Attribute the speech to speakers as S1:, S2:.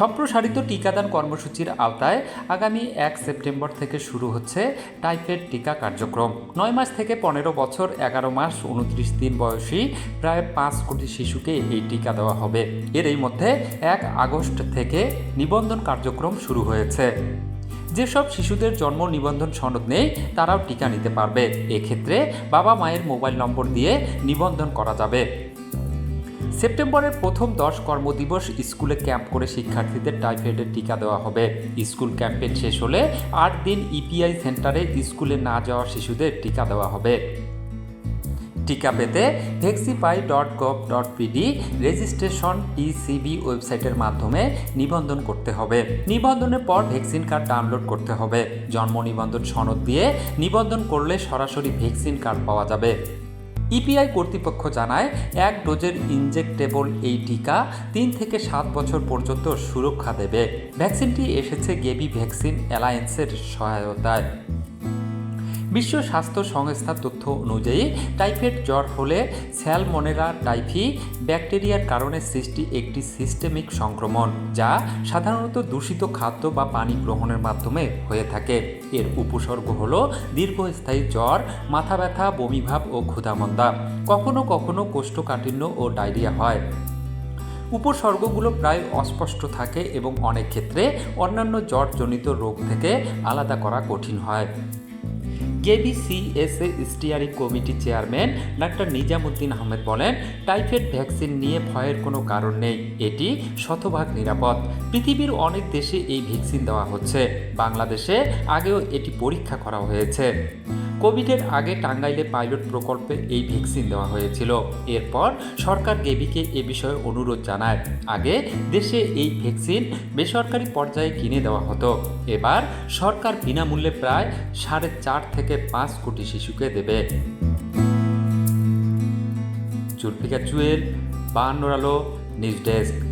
S1: সম্প্রসারিত টিকাদান কর্মসূচির আওতায় আগামী এক সেপ্টেম্বর থেকে শুরু হচ্ছে টাইফয়েড টিকা কার্যক্রম। নয় মাস থেকে পনেরো বছর, এগারো মাস, উনত্রিশ দিন বয়সী প্রায় পাঁচ কোটি শিশুকে এই টিকা দেওয়া হবে। এর এই মধ্যে এক আগস্ট থেকে নিবন্ধন কার্যক্রম শুরু হয়েছে। যেসব শিশুদের জন্ম নিবন্ধন সনদ নেই, তারাও টিকা নিতে পারবে। এক্ষেত্রে বাবা মায়ের মোবাইল নম্বর দিয়ে নিবন্ধন করা যাবে। সেপ্টেম্বরের প্রথম দশ কর্মদিবস স্কুলে ক্যাম্প করে শিক্ষার্থীদের টাইফয়েডের টিকা দেওয়া হবে। স্কুল ক্যাম্পেন শেষ হলে আট দিন ইপিআই সেন্টারে স্কুলে না যাওয়া শিশুদের টিকা দেওয়া হবে। টিকা পেতে ভ্যাক্সিপাই dot gov dot PD registration ECB ওয়েবসাইটের মাধ্যমে নিবন্ধন করতে হবে। নিবন্ধনের পর ভ্যাকসিন কার্ড ডাউনলোড করতে হবে। জন্ম নিবন্ধন সনদ দিয়ে নিবন্ধন করলে সরাসরি ভ্যাকসিন কার্ড পাওয়া যাবে। ইপিআই কর্তৃপক্ষ জানায়, এক ডোজের ইনজেক্টেবল এই টিকা তিন থেকে সাত বছর পর্যন্ত সুরক্ষা দেবে। ভ্যাকসিনটি এসেছে গেবি ভ্যাকসিন অ্যালায়েন্সের সহায়তায়। বিশ্ব স্বাস্থ্য সংস্থার তথ্য অনুযায়ী, টাইফয়েড জ্বর হলে স্যালমোনেরা টাইফি ব্যাকটেরিয়ার কারণে সৃষ্টি একটি সিস্টেমিক সংক্রমণ, যা সাধারণত দূষিত খাদ্য বা পানি গ্রহণের মাধ্যমে হয়ে থাকে। এর উপসর্গ হল দীর্ঘস্থায়ী জ্বর, মাথা ব্যথা, বমিভাব ও ক্ষুধামন্দা। কখনো কখনো কোষ্ঠকাঠিন্য ও ডায়রিয়া হয়। উপসর্গগুলো প্রায় অস্পষ্ট থাকে এবং অনেক ক্ষেত্রে অন্যান্য জ্বরজনিত রোগ থেকে আলাদা করা কঠিন হয়। কেবিসিএসএ steering committee chairman doctor Nizamuddin Ahmed বলেন, টাইফয়েড ভ্যাকসিন নিয়ে ভয়ের কোনো কারণ নেই। এটি শতভাগ নিরাপদ। পৃথিবীর অনেক দেশে এই ভ্যাকসিন দেওয়া হচ্ছে। বাংলাদেশে আগেও এটি পরীক্ষা করা হয়েছে। কোভিডের আগে টাঙ্গাইলে পাইলট প্রকল্পে এই ভ্যাকসিন দেওয়া হয়েছিল। এরপর সরকার গেবিকে এ বিষয়ে অনুরোধ জানায়। আগে দেশে এই ভ্যাকসিন বেসরকারি পর্যায়ে কিনে দেওয়া হতো। এবার সরকার বিনামূল্যে প্রায় সাড়ে চার থেকে পাঁচ কোটি শিশুকে দেবে। জুলফিকার জুয়েল বাহান্নর আলো, নিউজ ডেস্ক।